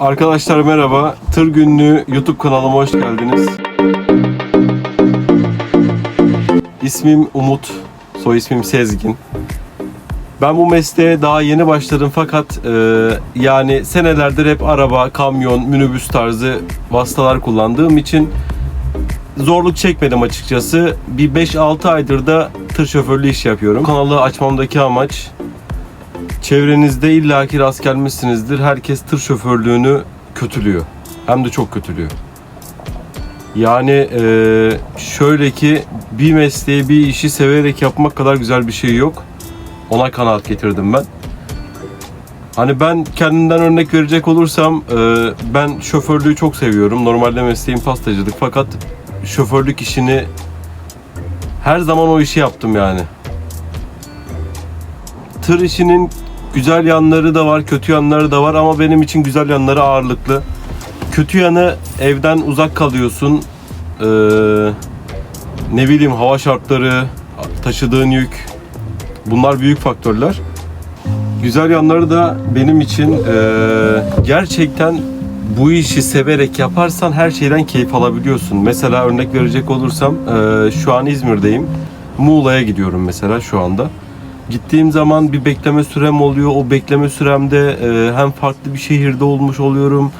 Arkadaşlar merhaba. Tır Günlüğü YouTube kanalıma hoş geldiniz. İsmim Umut, soy ismim Sezgin. Ben bu mesleğe daha yeni başladım fakat e, yani senelerdir hep araba, kamyon, minibüs tarzı vasıtalar kullandığım için zorluk çekmedim açıkçası. Bir 5-6 aydır da tır şoförlüğü iş yapıyorum. Kanalı açmamdaki amaç çevrenizde illaki rast gelmişsinizdir. Herkes tır şoförlüğünü kötülüyor. Hem de çok kötülüyor. Yani eee, şöyle ki bir mesleği, bir işi severek yapmak kadar güzel bir şey yok. Ona kanaat getirdim ben. Hani ben kendimden örnek verecek olursam eee, ben şoförlüğü çok seviyorum. Normalde mesleğim pastacılık fakat şoförlük işini her zaman o işi yaptım yani. Tır işinin güzel yanları da var, kötü yanları da var ama benim için güzel yanları ağırlıklı. Kötü yanı evden uzak kalıyorsun. Ee, ne bileyim hava şartları, taşıdığın yük. Bunlar büyük faktörler. Güzel yanları da benim için ee, gerçekten bu işi severek yaparsan her şeyden keyif alabiliyorsun. Mesela örnek verecek olursam ee, şu an İzmir'deyim. Muğla'ya gidiyorum mesela şu anda. Gittiğim zaman bir bekleme sürem oluyor. O bekleme süremde e, hem farklı bir şehirde olmuş oluyorum.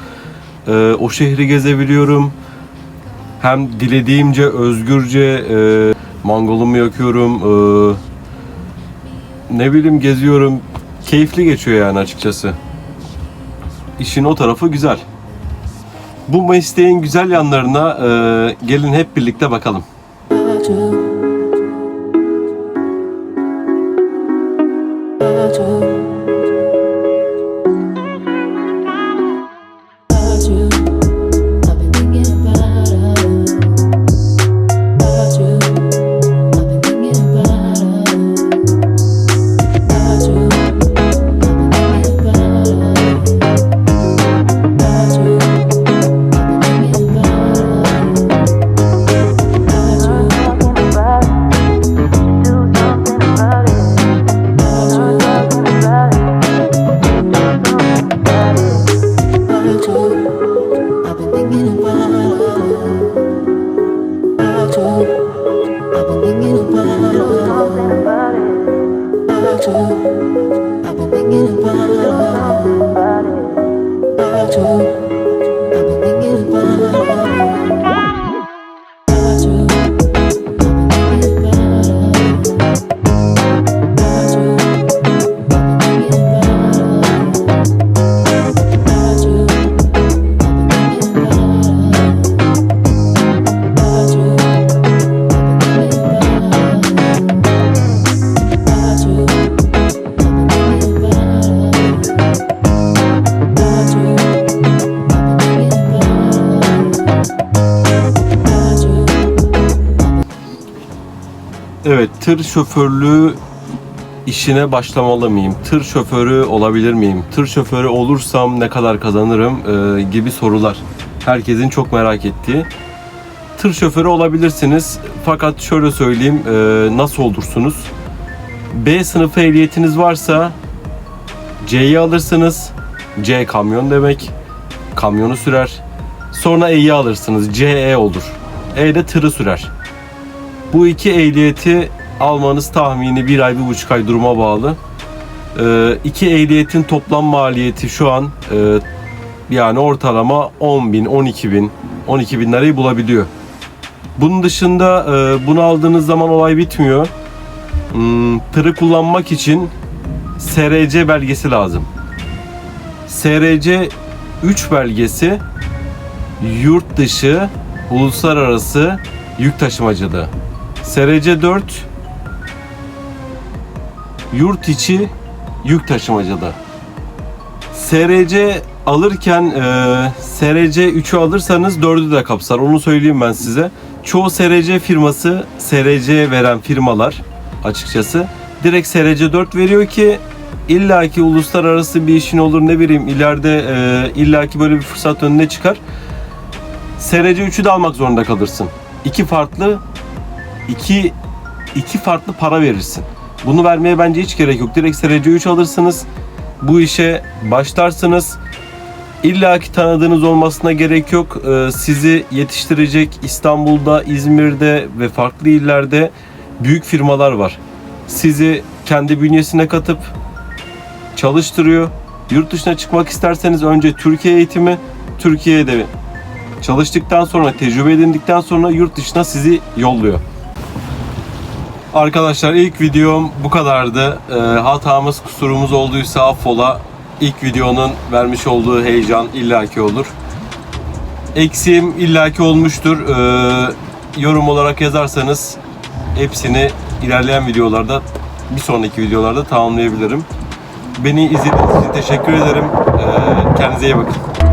E, o şehri gezebiliyorum. Hem dilediğimce özgürce e, mangolumu yakıyorum. E, ne bileyim geziyorum. Keyifli geçiyor yani açıkçası. İşin o tarafı güzel. Bu mesleğin güzel yanlarına e, gelin hep birlikte bakalım. I've I've been thinking about you. Evet, tır şoförlüğü işine başlamalı mıyım? Tır şoförü olabilir miyim? Tır şoförü olursam ne kadar kazanırım Ee, gibi sorular. Herkesin çok merak ettiği. Tır şoförü olabilirsiniz. Fakat şöyle söyleyeyim, e, nasıl olursunuz? B sınıfı ehliyetiniz varsa C'yi alırsınız. C kamyon demek. Kamyonu sürer. Sonra E'yi alırsınız. CE olur. E de tırı sürer. Bu iki ehliyeti almanız tahmini bir ay, bir buçuk ay duruma bağlı. Ee, iki ehliyetin toplam maliyeti şu an e, yani ortalama 10 bin, 12 bin, 12 bin lirayı bulabiliyor. Bunun dışında e, bunu aldığınız zaman olay bitmiyor. Hmm, tırı kullanmak için SRC belgesi lazım. SRC 3 belgesi yurt dışı, uluslararası yük taşımacılığı. SRC 4 yurt içi yük taşımacılığı. SRC alırken e, SRC 3'ü alırsanız 4'ü de kapsar. Onu söyleyeyim ben size. Çoğu SRC firması SRC veren firmalar açıkçası direkt SRC 4 veriyor ki illaki uluslararası bir işin olur ne bileyim ileride e, illaki böyle bir fırsat önüne çıkar. SRC 3'ü de almak zorunda kalırsın. İki farklı iki iki farklı para verirsin. Bunu vermeye bence hiç gerek yok. Direkt SRC 3 alırsınız. Bu işe başlarsınız. İlla ki tanıdığınız olmasına gerek yok. Ee, sizi yetiştirecek İstanbul'da, İzmir'de ve farklı illerde büyük firmalar var. Sizi kendi bünyesine katıp çalıştırıyor. Yurt dışına çıkmak isterseniz önce Türkiye eğitimi, Türkiye'de çalıştıktan sonra, tecrübe edindikten sonra yurt dışına sizi yolluyor. Arkadaşlar ilk videom bu kadardı. Ee, hatamız, kusurumuz olduysa affola. İlk videonun vermiş olduğu heyecan illaki olur. Eksiğim illaki olmuştur. Ee, yorum olarak yazarsanız hepsini ilerleyen videolarda, bir sonraki videolarda tamamlayabilirim. Beni izlediğiniz için teşekkür ederim. Ee, kendinize iyi bakın.